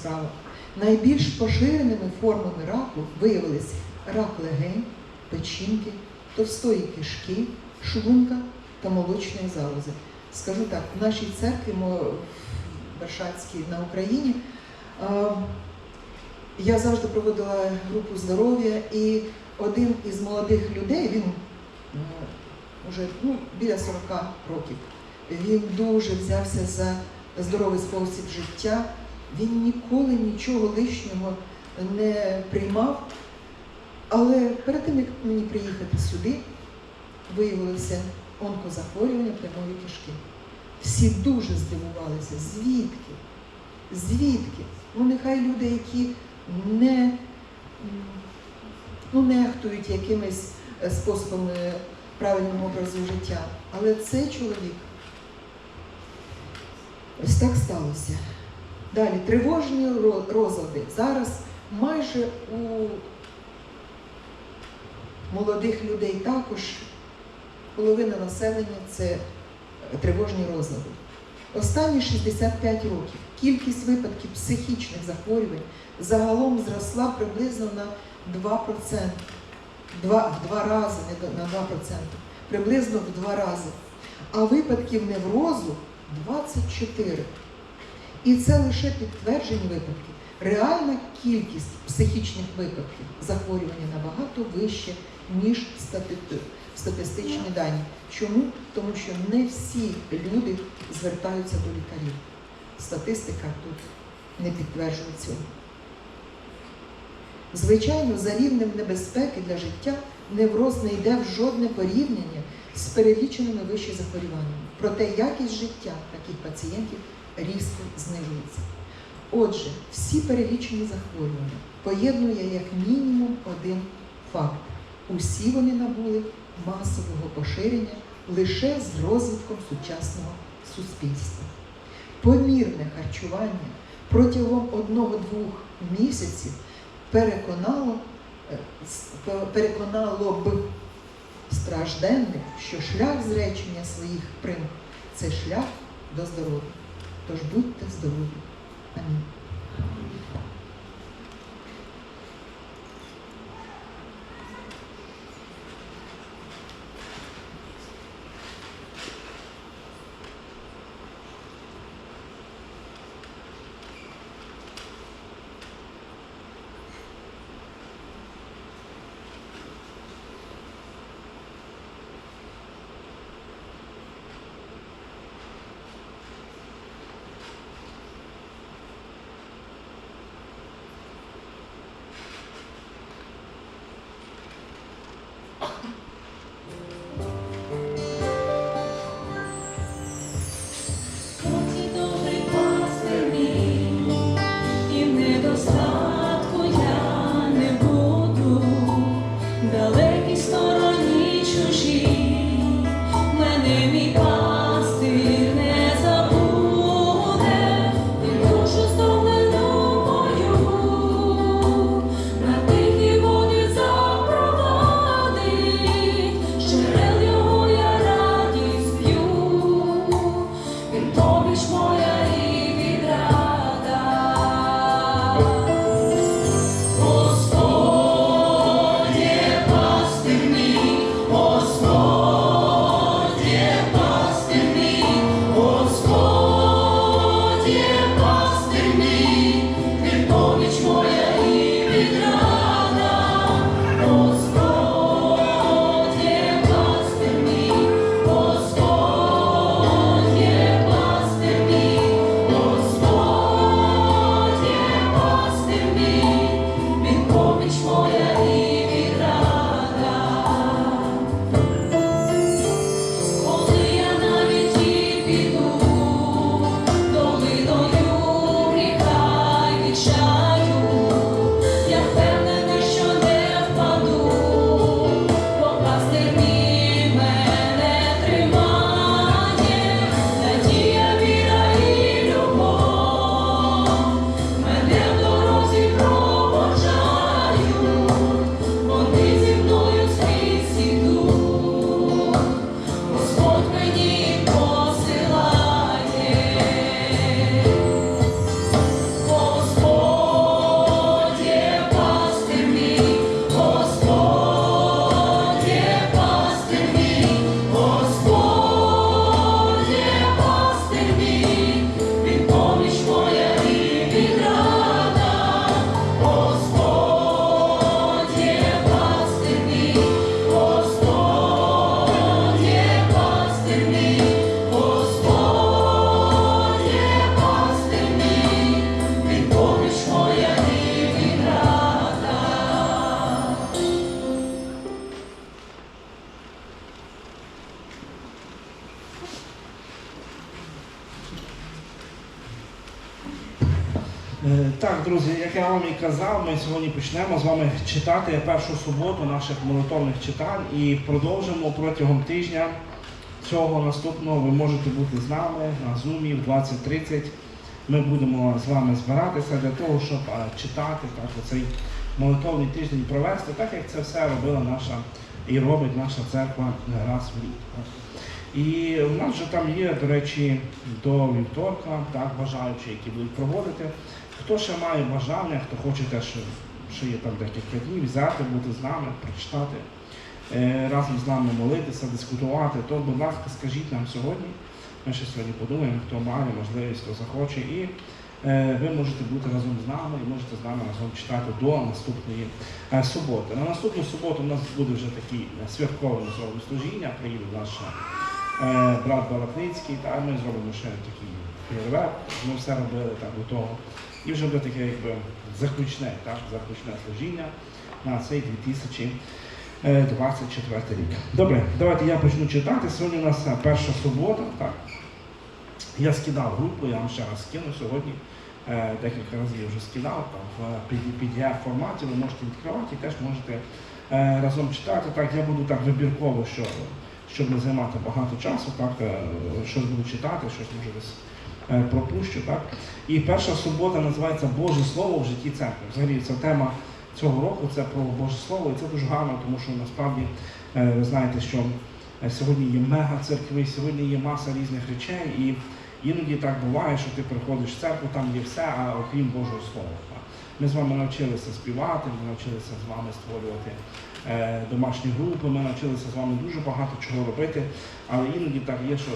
справах. Найбільш поширеними формами раку виявились рак легень, печінки, товстої кишки, шлунка та молочної залози. Скажу так, в нашій церкві мо- в Бершацькій на Україні я завжди проводила групу здоров'я, і один із молодих людей, він вже ну, біля 40 років, він дуже взявся за здоровий спосіб життя. Він ніколи нічого лишнього не приймав. Але перед тим, як мені приїхати сюди, виявилося онкозахворювання прямої кишки. Всі дуже здивувалися, звідки? Звідки? Ну, нехай люди, які не, ну, нехтують якимись е, способами правильного образу життя. Але цей чоловік ось так сталося. Далі тривожні розлади. Зараз майже у молодих людей також половина населення це тривожні розлади. Останні 65 років кількість випадків психічних захворювань загалом зросла приблизно на 2%. Два, в два рази, не на 2%, приблизно в два рази. А випадків неврозу 24. І це лише підтверджені випадки. Реальна кількість психічних випадків захворювання набагато вища, ніж статистичні дані. Чому? Тому що не всі люди звертаються до лікарів. Статистика тут не підтверджує цього. Звичайно, за рівнем небезпеки для життя невроз не йде в жодне порівняння з переліченими вище захворюваннями. Проте якість життя таких пацієнтів різко знижується. Отже, всі перелічені захворювання поєднує як мінімум один факт. Усі вони набули масового поширення лише з розвитком сучасного суспільства. Помірне харчування протягом одного-двох місяців переконало, е, переконало б стражденних, що шлях зречення своїх примх це шлях до здоров'я. Тож будьте здорові. Амінь. Так, друзі, як я вам і казав, ми сьогодні почнемо з вами читати першу суботу наших молитовних читань і продовжимо протягом тижня цього наступного. Ви можете бути з нами на зумі в 20.30. Ми будемо з вами збиратися для того, щоб е, читати так, оцей молитовний тиждень провести, так як це все робила наша і робить наша церква раз в рік. І в нас вже там є, до речі, до вівторка, так, бажаючі, які будуть проводити. Хто ще має бажання, хто хоче теж, ще є там декілька днів, взяти, бути з нами, прочитати, е, разом з нами молитися, дискутувати, то, будь ласка, скажіть нам сьогодні. Ми ще сьогодні подумаємо, хто має можливість, хто захоче. І е, ви можете бути разом з нами і можете з нами разом читати до наступної е, суботи. На наступну суботу у нас буде вже такий е, святкове зробимо служіння, приїде наш е, брат Балакницький, та ми зробимо ще такий фейерверк, ми все робили так до того. І вже буде таке якби заключне, так, заключне служіння на цей 2024 рік. Добре, давайте я почну читати. Сьогодні у нас е, перша субота. Так. Я скидав групу, я вам ще раз скину сьогодні. Е, Декілька разів я вже скидав там, в PDF форматі, ви можете відкривати і теж можете е, разом читати. Так, я буду так вибірково, що, щоб не займати багато часу, так, е, щось буду читати, щось може десь е, пропущу. Так. І перша субота називається Боже Слово в житті церкви. Взагалі ця тема цього року це про Боже Слово, і це дуже гарно, тому що насправді е, ви знаєте, що е, сьогодні є мега церкви, сьогодні є маса різних речей, і іноді так буває, що ти приходиш в церкву, там є все, а окрім Божого Слова. Ми з вами навчилися співати, ми навчилися з вами створювати е, домашні групи, ми навчилися з вами дуже багато чого робити, але іноді так є, що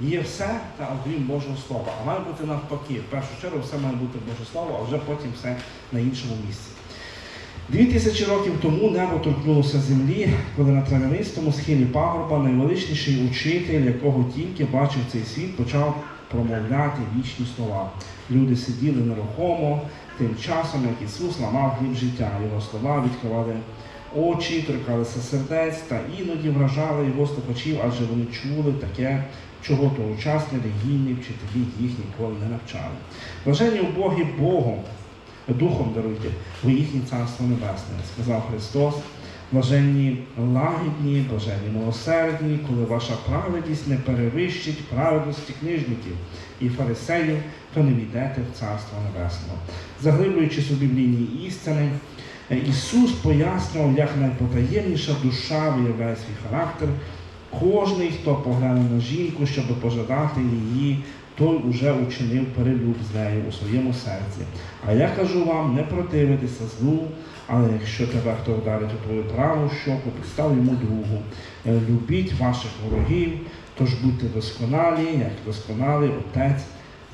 є все, та окрім Божого Слова. А має бути навпаки. В першу чергу все має бути Боже Слово, а вже потім все на іншому місці. Дві тисячі років тому небо торкнулося землі, коли на травянистому схилі пагорба найвеличніший учитель, якого тільки бачив цей світ, почав промовляти вічні слова. Люди сиділи нерухомо, тим часом, як Ісус ламав хліб життя. Його слова відкривали очі, торкалися сердець та іноді вражали його слухачів, адже вони чули таке, чого тогочасні релігійні вчителі їх ніколи не навчали. Блаженні убогі Богом, Духом даруйте, ви їхнє царство небесне, сказав Христос. Блаженні лагідні, блаженні милосердні, коли ваша праведність не перевищить праведності книжників і фарисеїв, то не війдете в Царство Небесне. Заглиблюючись у біблійні істини, е, Ісус пояснював, як найпотаємніша душа виявляє свій характер. Кожний, хто погляне на жінку, щоб пожадати її, той уже учинив перелюб з нею у своєму серці. А я кажу вам, не противитися злу, але якщо тебе хто вдарить у твою праву щоку, підстав йому другу. Е, Любіть ваших ворогів, тож будьте досконалі, як досконалий Отець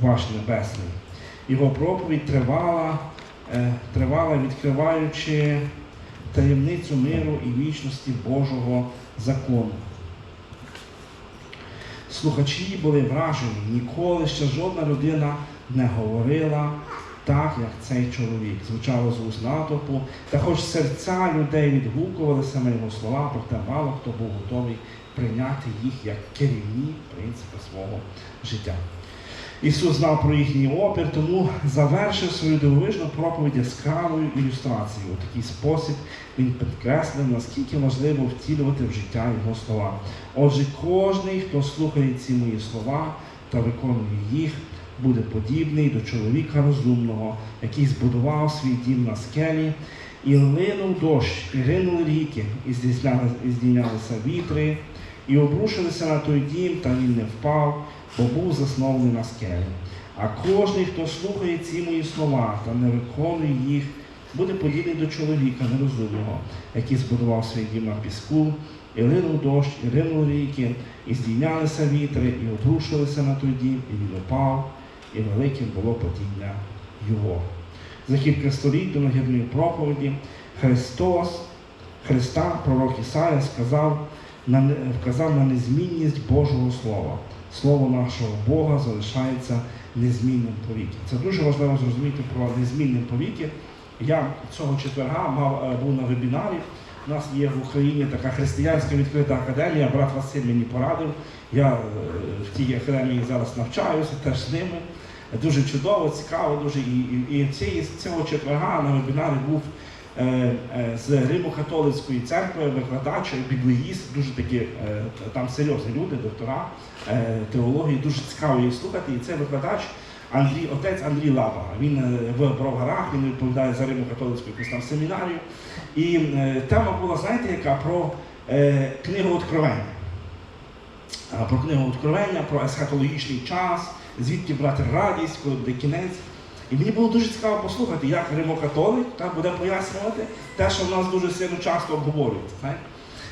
ваш Небесний. Його проповідь тривала, е, тривала відкриваючи таємницю миру і вічності Божого закону. Слухачі були вражені, ніколи ще жодна людина не говорила так, як цей чоловік. Звучало з уст натовпу, та хоч серця людей відгукувалися на його слова, проте мало хто був готовий прийняти їх як керівні принципи свого життя. Ісус знав про їхній опір, тому завершив свою дивовижну проповідь яскравою ілюстрацією. У такий спосіб він підкреслив, наскільки важливо втілювати в життя його слова. Отже, кожний, хто слухає ці мої слова та виконує їх, буде подібний до чоловіка розумного, який збудував свій дім на скелі, і линув дощ, і ринули ріки, і здійнялися вітри, і обрушилися на той дім, та він не впав, бо був заснований на скелі. А кожний, хто слухає ці мої слова та не виконує їх, буде подібний до чоловіка нерозумного, який збудував свій дім на піску, і линув дощ, і ринули ріки, і здійнялися вітри, і обрушилися на той дім, і він упав, і великим було падіння його. За кілька століть до нагірної проповіді Христос, Христа, пророк Ісая, сказав, на, вказав на незмінність Божого Слова. Слово нашого Бога залишається незмінним повіки. Це дуже важливо зрозуміти про незмінним повіки. Я цього четверга мав, е, був на вебінарі. У нас є в Україні така християнська відкрита академія. Брат Василь мені порадив. Я е, в тій академії зараз навчаюся, теж з ними. дуже чудово, цікаво, дуже і, і, і цього четверга на вебінарі був з Римо-католицької церкви викладач, біблеїст, дуже такі е, там серйозні люди, доктора е, теології, дуже цікаво їх слухати. І це викладач Андрій, отець Андрій Лапага. Він е, в Бровгарах, він відповідає за Римо-католицьку якусь там семінарію. І е, тема була, знаєте, яка про е, книгу Откровення. Про книгу Откровення, про есхатологічний час, звідки брати радість, коли буде кінець. І мені було дуже цікаво послухати, як Римо-католик так, буде пояснювати те, що в нас дуже сильно часто обговорюється. знаєте.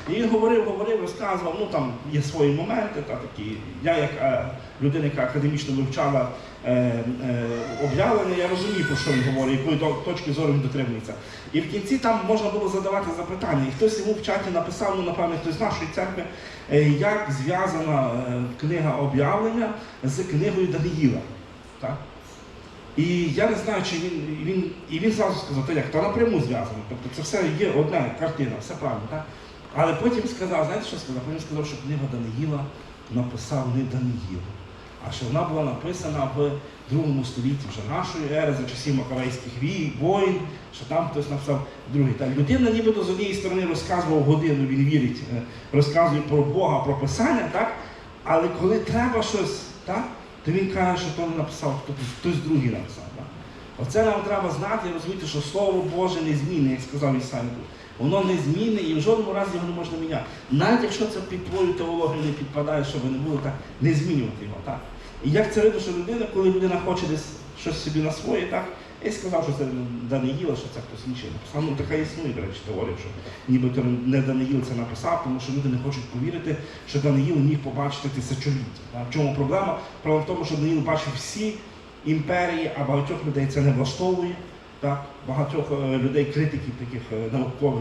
І він говорив, говорив, розказував, ну там є свої моменти, та такі. Я як е, людина, яка академічно вивчала е, е, об'явлення, я розумію, про що він говорить, якої точки зору він дотримується. І в кінці там можна було задавати запитання. І хтось йому в чаті написав, ну напевно, хтось з нашої церкви, е, як зв'язана е, книга об'явлення з книгою Даниїла. Так? І я не знаю, чи він, він і він зразу сказав, то як, то напряму зв'язано. Тобто це все є одна картина, все правильно, так? Але потім сказав, знаєте, що сказав? Потім сказав, що книга Даниїла написав не Даниїл, а що вона була написана в другому столітті вже нашої ери, за часів Макавейських вій, воїн, що там хтось написав другий. Так, людина нібито з однієї сторони розказував годину, він вірить, е, розказує про Бога, про Писання, так? але коли треба щось, так? То він каже, що то не написав хтось, другий написав. Так? Оце нам треба знати і розуміти, що Слово Боже не змінне, як сказав Ісаїв. Воно не змінне і в жодному разі його не можна міняти. Навіть якщо це під твою теологію не підпадає, щоб не було так, не змінювати його. Так? І як це видно, що людина, коли людина хоче десь щось собі на своє, так, і сказав, що це Даниїла, що це хтось інший написав. Ну така існує, до речі, теорія, що нібито не Даниїл це написав, тому що люди не хочуть повірити, що Даниїл міг побачити тисячоліття. В чому проблема? Проблема в тому, що Даниїл бачив всі імперії, а багатьох людей це не влаштовує. Так? Багатьох е, людей, критиків таких е, наукових